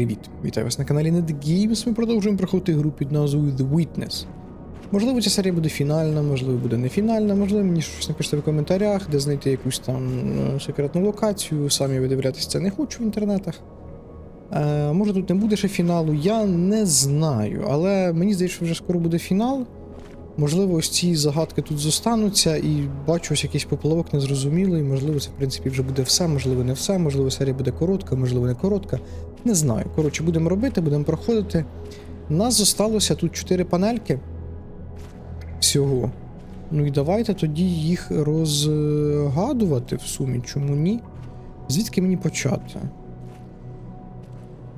Привіт! Вітаю вас на каналі NetGames. Ми продовжуємо проходити гру під назвою The Witness. Можливо, ця серія буде фінальна, можливо, буде не фінальна, можливо, мені щось напишете в коментарях, де знайти якусь там е, секретну локацію, самі видивлятися це не хочу в інтернетах. Е, може тут не буде ще фіналу, я не знаю, але мені здається, що вже скоро буде фінал. Можливо, ось ці загадки тут зостануться, і бачу ось якийсь поплавок незрозумілий. Можливо, це в принципі вже буде все, можливо, не все, можливо, серія буде коротка, можливо, не коротка. Не знаю. Коротше, будемо робити, будемо проходити. У нас зосталося тут 4 панельки всього. Ну і давайте тоді їх розгадувати в сумі. Чому ні? Звідки мені почати?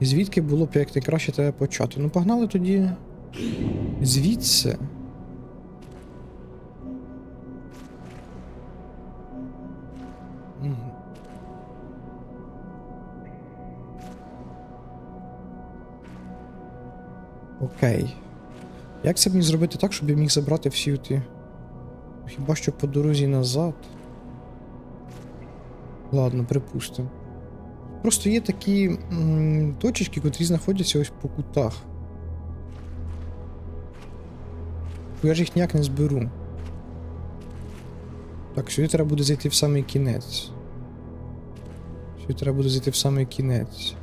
Звідки було б як найкраще тебе почати? Ну, погнали тоді. Звідси. Окей. Як це мені зробити так, щоб я міг забрати всі ті. Хіба що по дорозі назад? Ладно, припустимо. Просто є такі м, точечки, котрі знаходяться ось по кутах. Я ж їх ніяк не зберу. Так, сюди треба буде зайти в самий кінець. Сюди треба буде зайти в самий кінець.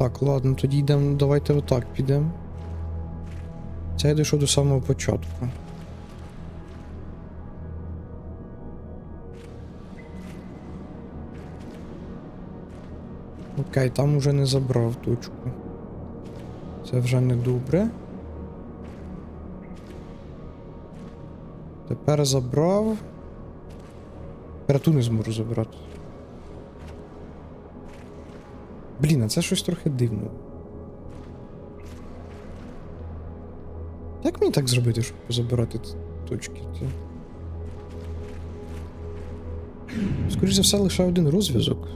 Так, ладно, тоді йдемо. Давайте отак підемо. Це я дійшов до самого початку. Окей, там уже не забрав точку. Це вже не добре. Тепер забрав. Тепер ту не зможу забрати. Блін, а це щось трохи дивно. Як мені так зробити, щоб позабирати точки? Скоріше за все, лише один розв'язок.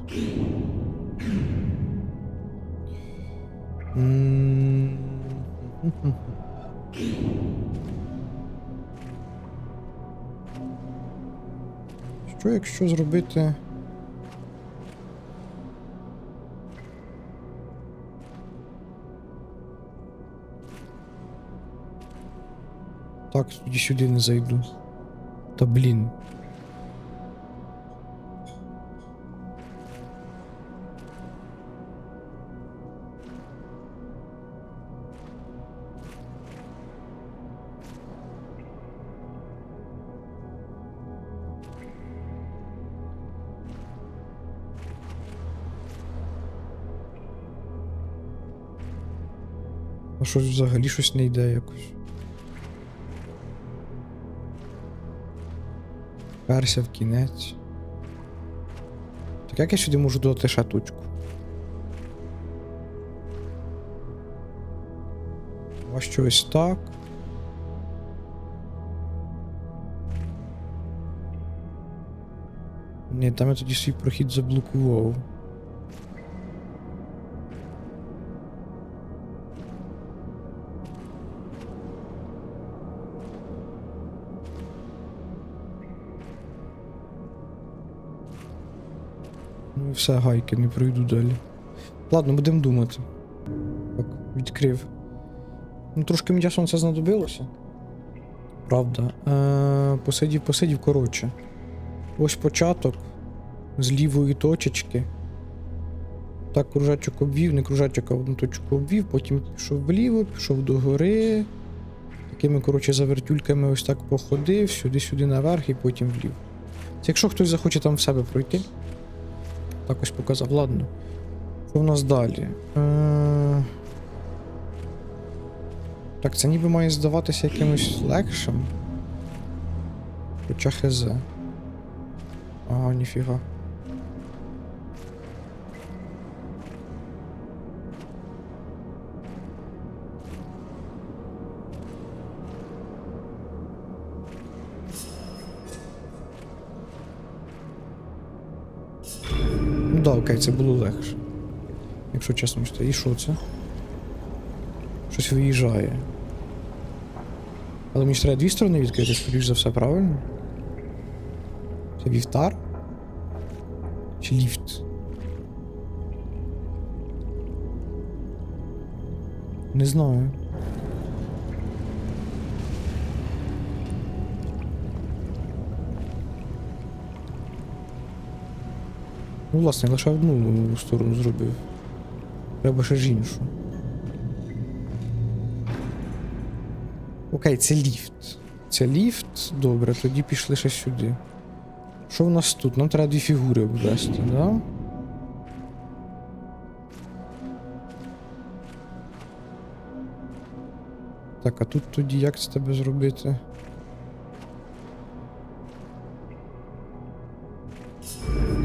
Що якщо зробити. Так, тоді сюди не зайду. Та блін. А щось взагалі щось не йде якось. Перся в кінець. Так як я сюди можу додати шатучку? А що ось так. Ні, там я тоді свій прохід заблокував. Все, гайки, не пройду далі. Ладно, будемо думати. Так, відкрив. Ну, трошки мені сонце знадобилося. Правда. Е, посидів, посидів, коротше. Ось початок. З лівої точечки. Так, кружачок обвів, не кружачок, а одну точку обвів, потім пішов вліво, пішов до гори. Такими, коротше, завертюльками ось так походив, сюди-сюди наверх і потім вліво. Якщо хтось захоче там в себе пройти. Так ось показав. Ладно. Що в нас далі? Е... Так, це ніби має здаватися якимось легшим. Хоча хз. Ага, ніфіга. Окей, це було легше. Якщо чесно. І що це? Щось виїжджає. Але мені ж треба дві сторони відкрити, скоріш за все, правильно? Це вівтар? Чи ліфт? Не знаю. Ну, власне, лише одну сторону зробив. Треба ще ж іншу. Окей, це ліфт. Це ліфт. Добре, тоді пішли ще сюди. Що в нас тут? Нам треба дві фігури ввести, да? Так, а тут тоді як це тебе зробити?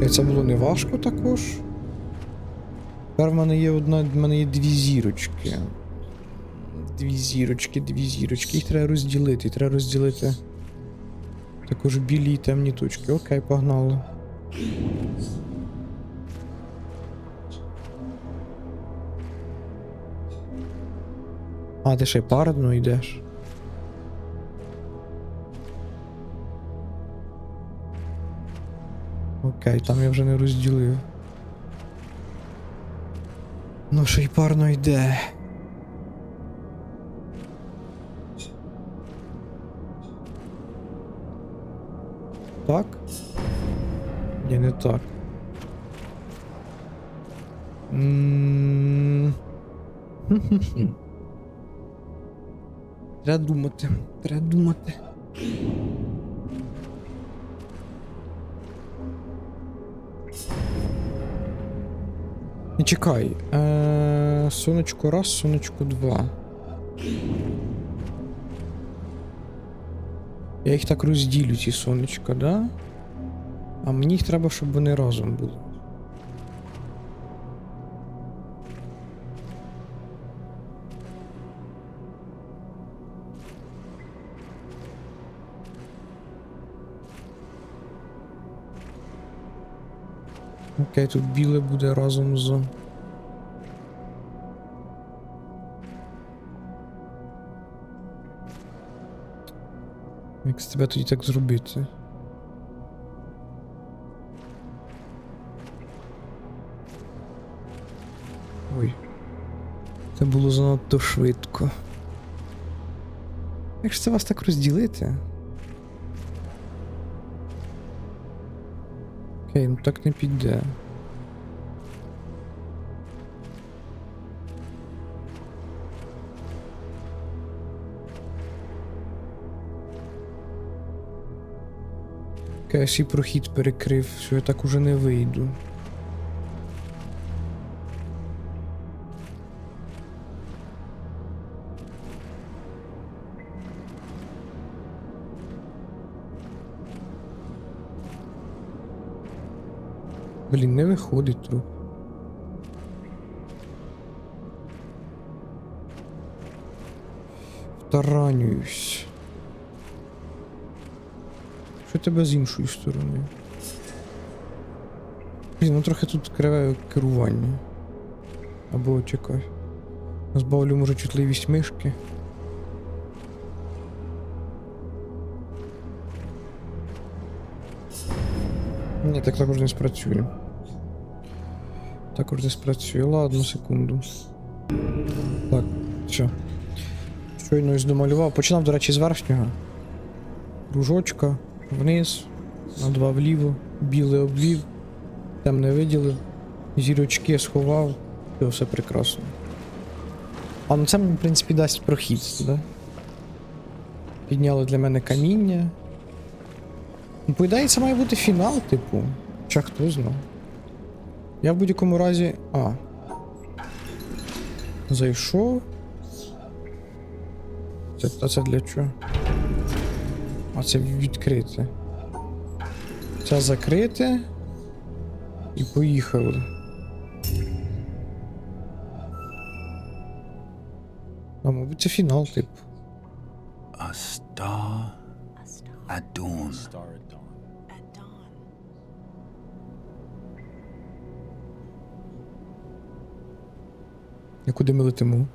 Це було не важко також. Тепер в мене є одна, в мене є дві зірочки. Дві зірочки, дві зірочки. Їх треба розділити. Треба розділити також білі і темні точки. Окей, погнали. А, ти ще парадно йдеш. Окей, там я вже не розділив. Ну, ще й парно йде. Так? Ні, не так. Треба думати. Треба думати. Чекай. Е, сонечко раз, сонечко два. Я їх так розділю, ці сонечка, да? А мені їх треба, щоб вони разом були. Окей, тут біле буде разом з. Як з тебе тоді так зробити? Ой. Це було занадто швидко. Як ж це вас так розділити? Окей, ну так не піде. Окей, свій прохід перекрив, що я так уже не вийду. Блін, не виходить трохи. Втаранююсь. Що тебе з іншої сторони? Блін, ну трохи тут криве керування. Або чекай. Збавлю, може, чутливість мишки. Ні, так також не спрацює. Також не спрацює. Ладно, секунду. Так, що? Щойно ось домалював. Починав, до речі, з верхнього. Кружочка, вниз, на два вліво, біле обвів, темне виділив, зірочки сховав, і все прекрасно. А ну це мені, в принципі, дасть прохід, да? Підняли для мене каміння. Ну, по ідеї, це має бути фінал, типу. Чи хто знав. Я в будь-якому разі. А. Зайшов. Це, а це для чого? А це відкрите. Це закрите. І поїхали. А, мабуть, це фінал, типу. A star at dawn. І куди ми летимо?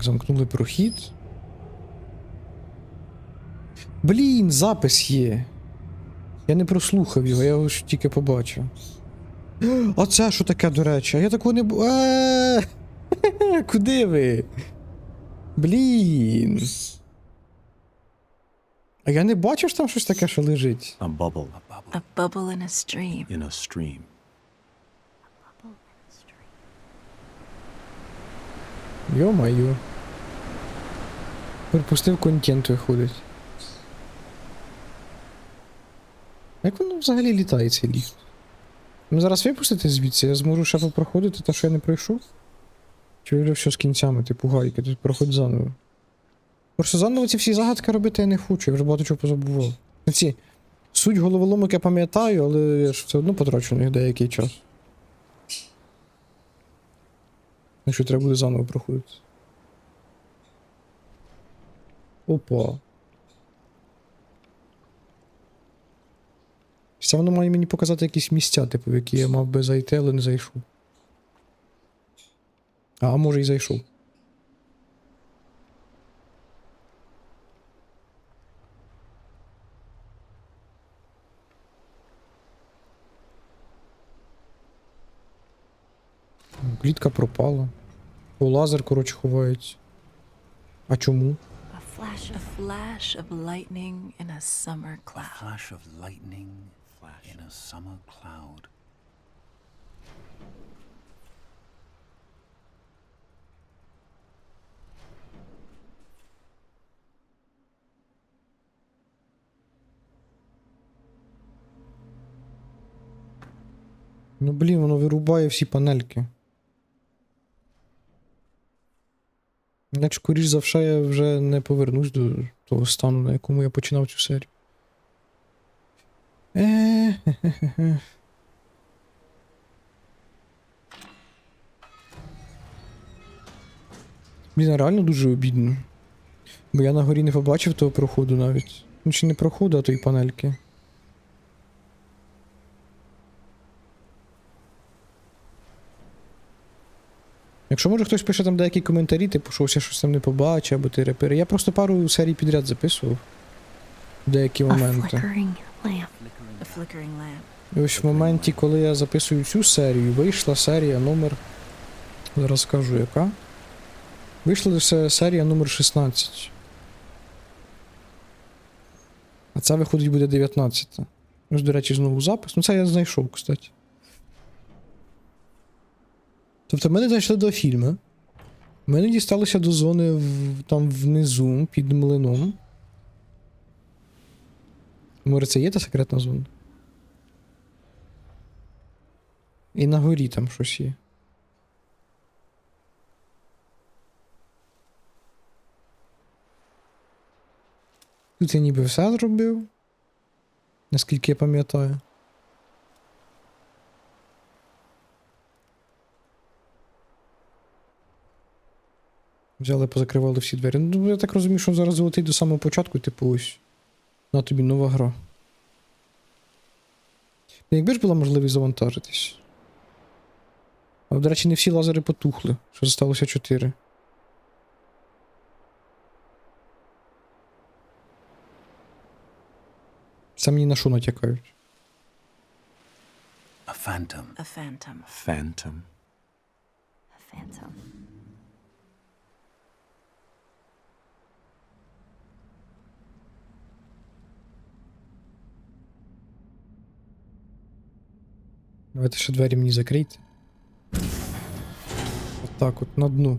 Так, замкнули прохід. Блін, запис є. Я не прослухав його, я його ж тільки побачив. А це що таке, до речі? А я такого не бу. Е, Куди ви? Блін. А я не бачив що там щось таке, що лежить. A bubble A bubble. A bubble in a stream. in a stream. Йо-майо. Припустив контент виходить. Як воно взагалі літає цей ліфт? Ну зараз випустите звідси, я зможу ще попроходити те, що я не пройшов? Чи вже все з кінцями, типу гайки, тут проходь заново. Просто заново ці всі загадки робити я не хочу, я вже багато чого позабував. Ці суть головоломок я пам'ятаю, але я ж все одно потрачу на них деякий час. Якщо треба буде заново проходити. Опа. Це воно має мені показати якісь місця, типу, в які я мав би зайти, але не зайшов. А, а може і зайшов. Клітка пропала. О, лазер, коротше, ховається. А чому? A flash, a flash of lightning in a summer cloud. A flash of lightning in a summer cloud. Ну блін, воно вирубає всі панельки. Як скоріш за я вже не повернусь до того стану, на якому я починав цю серію. Е, хе-хе-хе. Блін, а реально дуже обідно. Бо я на горі не побачив того проходу навіть. Ну чи не проходу, а тої панельки. Якщо може хтось пише там деякі коментарі, типу, що ось щось там не побачив, або ти репери. Я просто пару серій підряд записував. в Деякі моменти. flickering lamp. Lamp. І ось в моменті, коли я записую цю серію, вийшла серія номер. Зараз скажу яка. Вийшла лише серія номер 16. А це виходить буде 19. Ось, до речі, знову запис. Ну це я знайшов, кстати. Тобто ми не дійшли до фільму. Ми не дісталися до зони в, там внизу, під млином. Може, це є та секретна зона? І на горі там щось є. Тут я ніби все зробив. Наскільки я пам'ятаю. Взяли, позакривали всі двері. Ну, я так розумію, що зараз залетить до самого початку, типу ось. На тобі нова гра. Ну, Якби ж була можливість завантажитись. Але, до речі, не всі лазери потухли, що залишилося 4. Це мені на що натякають. A phantom. A phantom. Phantom. A phantom. Давайте ще двері мені закрийте. От так от, на дну.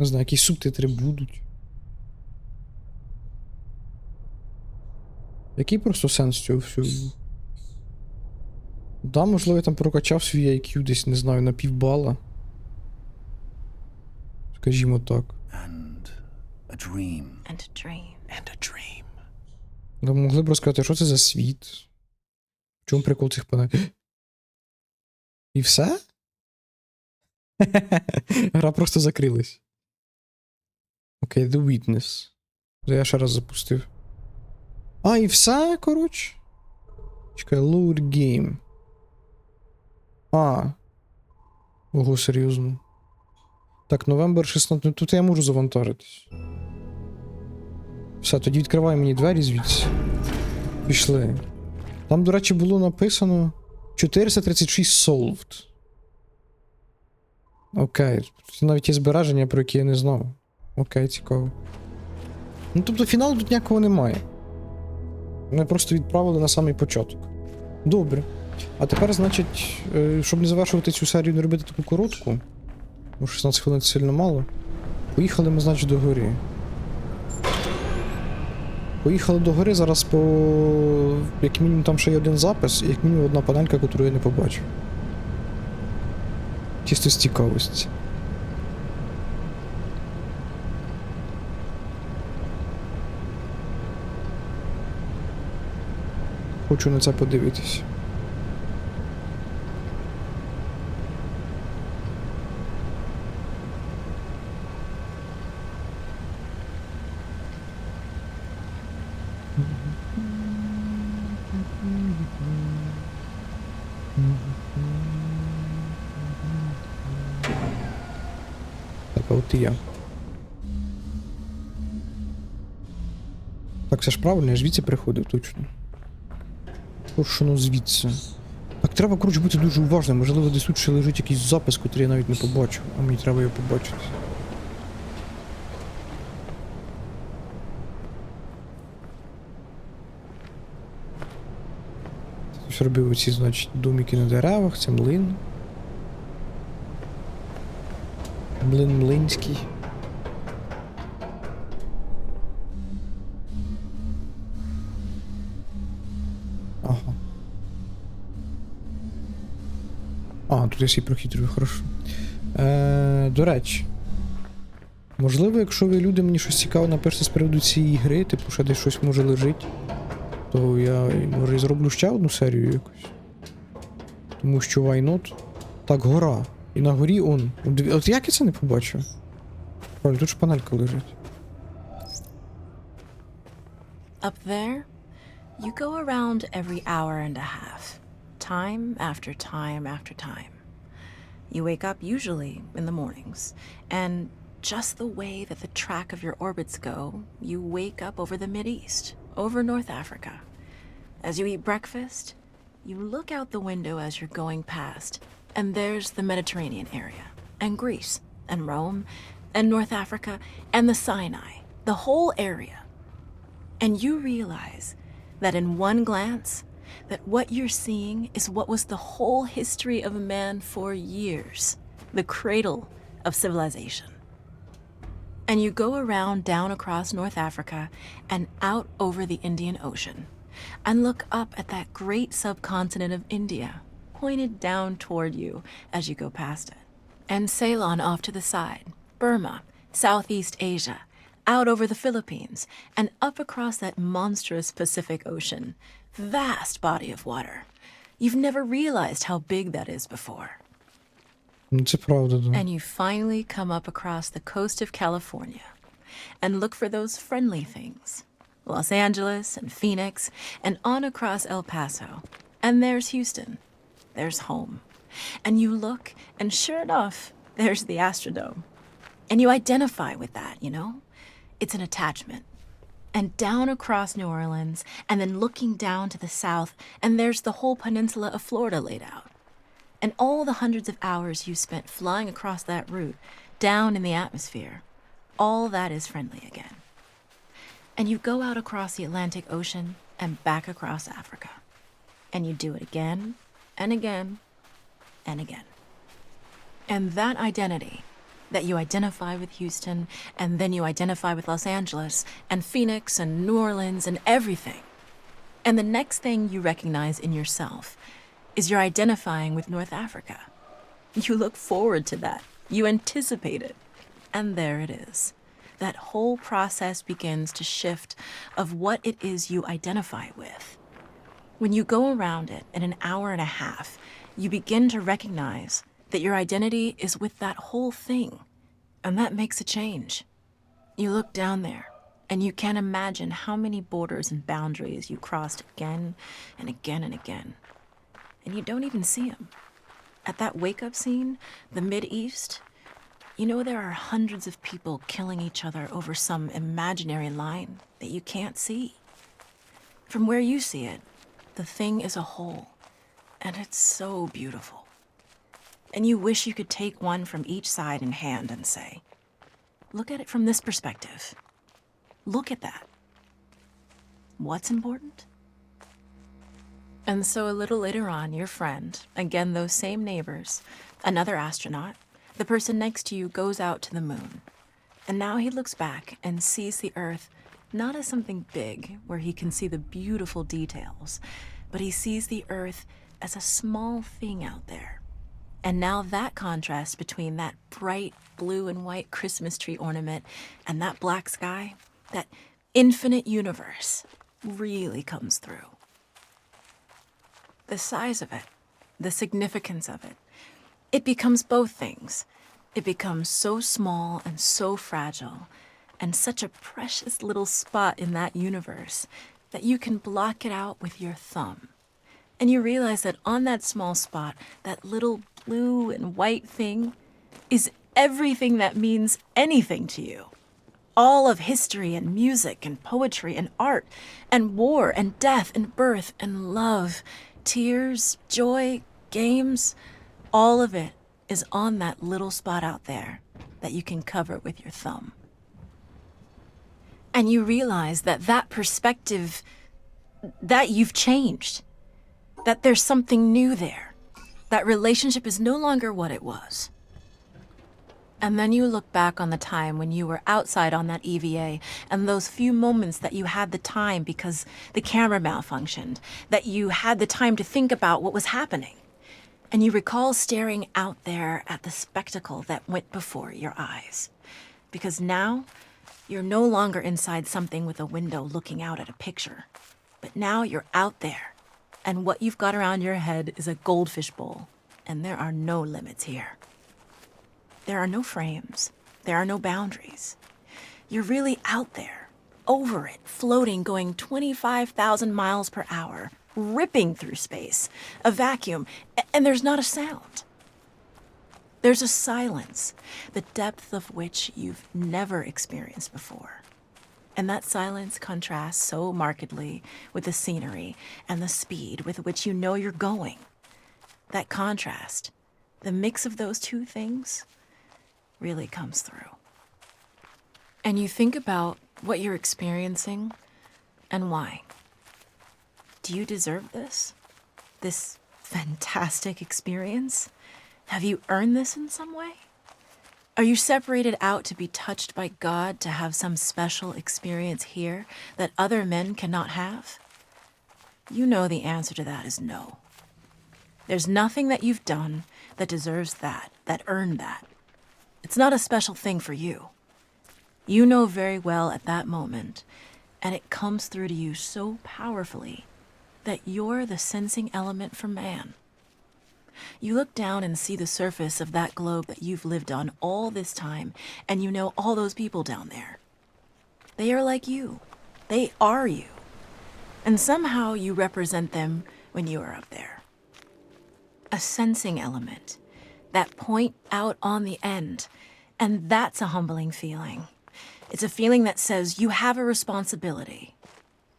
Не знаю, якісь субтитри будуть. Який просто сенс цього всього? Да, можливо, я там прокачав свій IQ десь, не знаю, на півбала. Скажімо так. And a dream. And a dream. And a dream. Ну, могли б розказати, що це за світ? В чому прикол цих панелей? І все? Гра просто закрилась. Окей, The Witness. Я ще раз запустив. А, і все, коротше. Чекай, load game. А. Ого, серйозно. Так, новембер 16. Ну тут я можу завантажитись. Все, тоді відкривай мені двері звідси. Пішли. Там, до речі, було написано 436 solved. Окей. Це навіть є збереження, про які я не знав. Окей, цікаво. Ну, тобто фіналу тут ніякого немає. Мене просто відправили на самий початок. Добре. А тепер, значить, е, щоб не завершувати цю серію, не робити таку коротку. Бо 16 хвилин це сильно мало. Поїхали ми, значить, до гори. Поїхали до гори, зараз по. Як мінімум там ще є один запис, і як мінімум одна панелька, яку я не побачив. Чисто з цікавості. Хочу на це подивитись. Так, а от і. Так, це ж правильно, я ж звідси приходив, точно. Поршено звідси. Так, треба, коротше, бути дуже уважним. Можливо, десь тут ще лежить якийсь запис, котрий я навіть не побачив, а мені треба його побачити. Хтось робив оці, значить, домики на деревах, це млин. Млин млинський. Тут прохитрюю, хорошо. Е, до речі. Можливо, якщо ви люди мені щось цікаве напишете з приводу цієї гри, типу, ще десь щось може лежить, то я може і зроблю ще одну серію якусь. Тому що why? Так, гора. І на горі он. От як я це не побачив? Правильно, тут ж панелька лежить. Up there, you go around every hour and a half, time after time after time. You wake up usually in the mornings, and just the way that the track of your orbits go, you wake up over the Mideast, over North Africa. As you eat breakfast, you look out the window as you're going past, and there's the Mediterranean area, and Greece, and Rome, and North Africa, and the Sinai, the whole area. And you realize that in one glance, that what you're seeing is what was the whole history of a man for years, the cradle of civilization. And you go around down across North Africa and out over the Indian Ocean and look up at that great subcontinent of India pointed down toward you as you go past it. And Ceylon off to the side, Burma, Southeast Asia, out over the Philippines, and up across that monstrous Pacific Ocean Vast body of water. You've never realized how big that is before. Ну, це правда, да. And you finally come up across the coast of California and look for those friendly things Los Angeles and Phoenix, and on across El Paso. And there's Houston. There's home. And you look, and sure enough, there's the Astrodome. And you identify with that, you know? It's an attachment. And down across New Orleans, and then looking down to the south, and there's the whole peninsula of Florida laid out and all the hundreds of hours you spent flying across that route, down in the atmosphere, all that is friendly again. And you go out across the Atlantic Ocean and back across Africa. And you do it again and again and again. And that identity that you identify with Houston, and then you identify with Los Angeles, and Phoenix, and New Orleans, and everything. And the next thing you recognize in yourself is you're identifying with North Africa. You look forward to that. You anticipate it. And there it is. that whole process begins to shift of what it is you identify with. When you go around it in an hour and a half, you begin to recognize that your identity is with that whole thing, and that makes a change. You look down there, and you can't imagine how many borders and boundaries you crossed again and again and again. And you don't even see them. At that wake up scene, the Mid East, you know there are hundreds of people killing each other over some imaginary line that you can't see. From where you see it, the thing is a whole, and it's so beautiful. And you wish you could take one from each side in hand and say, Look at it from this perspective. Look at that. What's important? And so a little later on, your friend, again those same neighbors, another astronaut, the person next to you goes out to the moon. And now he looks back and sees the Earth not as something big where he can see the beautiful details, but he sees the Earth as a small thing out there. And now that contrast between that bright blue and white Christmas tree ornament and that black sky, that infinite universe, really comes through. The size of it, the significance of it, it becomes both things. It becomes so small and so fragile, and such a precious little spot in that universe that you can block it out with your thumb. And you realize that on that small spot, that little blue and white thing is everything that means anything to you. All of history and music and poetry and art and war and death and birth and love, tears, joy, games, all of it is on that little spot out there that you can cover with your thumb. And you realize that that perspective, that you've changed, that there's something new there, that relationship is no longer what it was. And then you look back on the time when you were outside on that EVA and those few moments that you had the time because the camera malfunctioned, that you had the time to think about what was happening. And you recall staring out there at the spectacle that went before your eyes. Because now you're no longer inside something with a window looking out at a picture, but now you're out there. And what you've got around your head is a goldfish bowl, and there are no limits here. There are no frames. There are no boundaries. You're really out there, over it, floating, going 25,000 miles per hour, ripping through space, a vacuum, and there's not a sound. There's a silence, the depth of which you've never experienced before. And that silence contrasts so markedly with the scenery and the speed with which you know you're going. That contrast, the mix of those two things, really comes through. And you think about what you're experiencing and why. Do you deserve this? This fantastic experience? Have you earned this in some way? Are you separated out to be touched by God to have some special experience here that other men cannot have? You know the answer to that is no. There's nothing that you've done that deserves that, that earned that. It's not a special thing for you. You know very well at that moment, and it comes through to you so powerfully that you're the sensing element for man. You look down and see the surface of that globe that you've lived on all this time, and you know all those people down there. They are like you. They are you. And somehow you represent them when you are up there. A sensing element, that point out on the end. And that's a humbling feeling. It's a feeling that says you have a responsibility.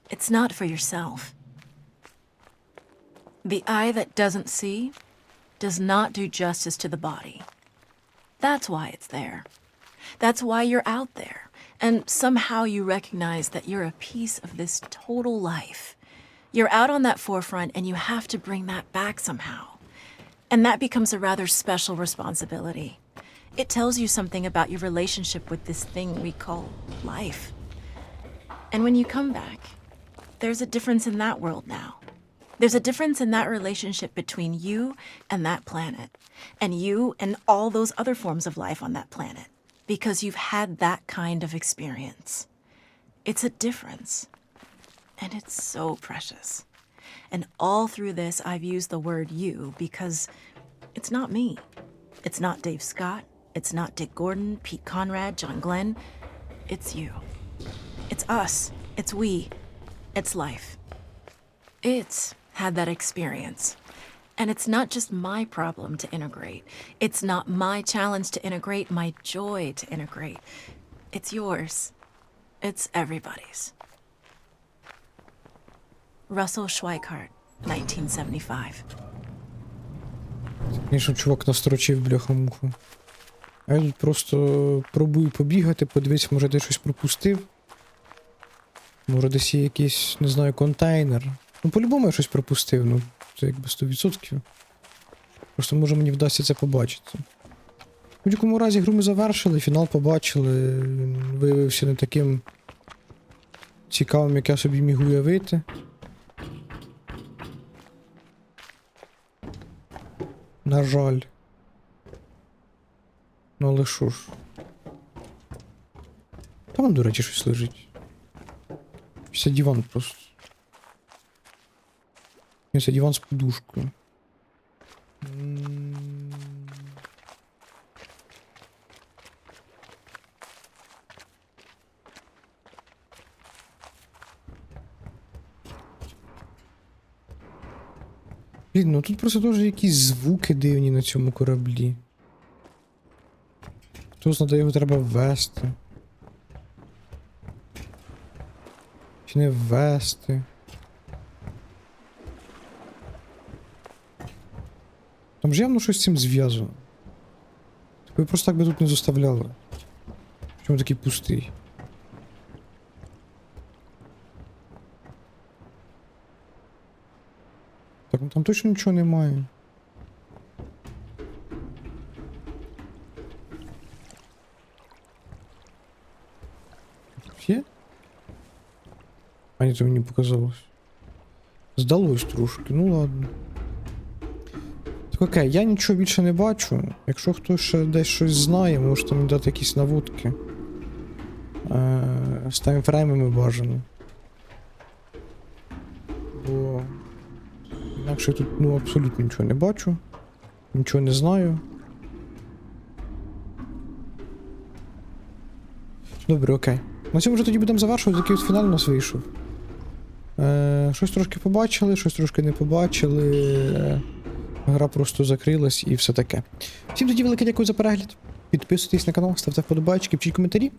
It's not for yourself. The eye that doesn't see does not do justice to the body. That's why it's there. That's why you're out there. And somehow you recognize that you're a piece of this total life. You're out on that forefront and you have to bring that back somehow. And that becomes a rather special responsibility. It tells you something about your relationship with this thing we call life. And when you come back, there's a difference in that world now. There's a difference in that relationship between you and that planet, and you and all those other forms of life on that planet. because you've had that kind of experience. It's a difference. And it's so precious. And all through this, I've used the word you because it's not me. It's not Dave Scott. It's not Dick Gordon, Pete Conrad, John Glenn. It's you. It's us. It's we. It's life. It's had that experience. And it's not just my problem to integrate. It's not my challenge to integrate, my joy to integrate. It's yours. It's everybody's. Russell Schweikart, 1975. Звісно, чувак настрочив бляха-муха. А я тут просто пробую побігати, подивитися, може десь щось пропустив. Може десь є якийсь, не знаю, контейнер. Ну, по-любому я щось пропустив, ну, це якби 100%. Просто може мені вдасться це побачити. В будь-якому разі гру ми завершили, фінал побачили. Він виявився не таким цікавим, як я собі міг уявити. На жаль. Ну але що ж. Там, до речі, щось лежить. Це диван просто. Це диван з подушкою. Блін, ну тут просто теж якісь звуки дивні на цьому кораблі. Хто знає, його треба ввести. Чи не ввести. Там ж явно щось з цим зв'язано. Типу просто так би тут не заставляли. Чому такий пустий? Так, ну там точно нічого немає. Є? А ні, це мені показалось. Здалось трошки, ну ладно. Окей, я нічого більше не бачу. Якщо хтось ще десь щось знає, можете мені дати якісь наводки. Е, з таймфреймами бажано. Бо. Інакше я тут ну, абсолютно нічого не бачу. Нічого не знаю. Добре, окей. На цьому вже тоді будемо завершувати, такий от фінал у нас вийшов. Е, щось трошки побачили, щось трошки не побачили. Гра просто закрилась і все таке. Всім тоді велике дякую за перегляд. Підписуйтесь на канал, ставте вподобайки, пишіть коментарі,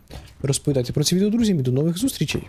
розповідайте про це відео друзям і до нових зустрічей.